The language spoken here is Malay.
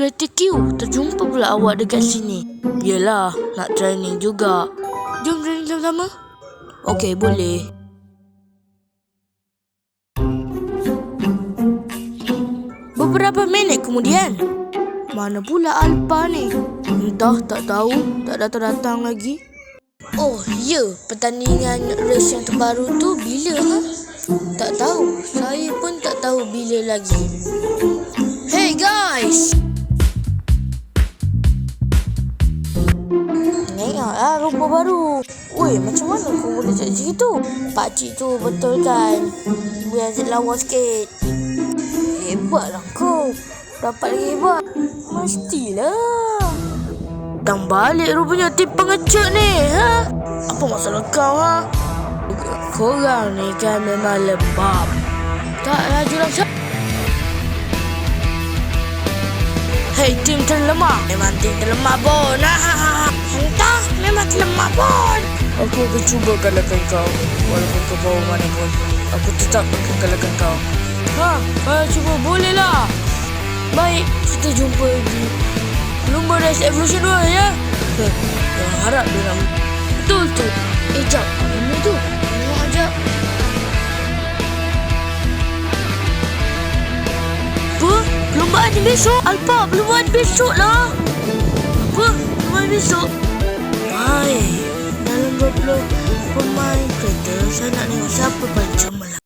Creative Q, terjumpa pula awak dekat sini. Yelah, nak training juga. Jom training sama-sama. Okey, boleh. Beberapa minit kemudian, mana pula Alpa ni? Entah, tak tahu. Tak datang-datang lagi. Oh, ya. Pertandingan race yang terbaru tu bila? Ha? Tak tahu. Saya pun tak tahu bila lagi. Hey guys! Tengoklah rupa baru. Weh, macam mana kau boleh jadi gitu? Pakcik tu betul kan? Biar lawa sikit. Hebatlah kau. Dapat lagi hebat. Mestilah. Dan balik rupanya tim pengecut ni. Ha? Apa masalah kau ha? Korang ni kan memang lembab. Taklah jurang siapa. Hei tim terlemah Memang tim terlemah pun ah, Entah terlemah pun Aku akan cuba kalahkan kau Walaupun kau bawa mana pun Aku tetap akan kalahkan kau Ha, ha cuba boleh lah Baik, kita jumpa di Lumba Race Evolution 2 ya Heh, Yang harap dia nak Betul tu Eh jap, mana tu? Tengok jap Apa? Perlumbaan ni besok? Alpa, perlumbaan besok lah. Apa? Perlumbaan besok? Dalam 20 pemain kereta, saya nak tengok siapa paling cemerlang.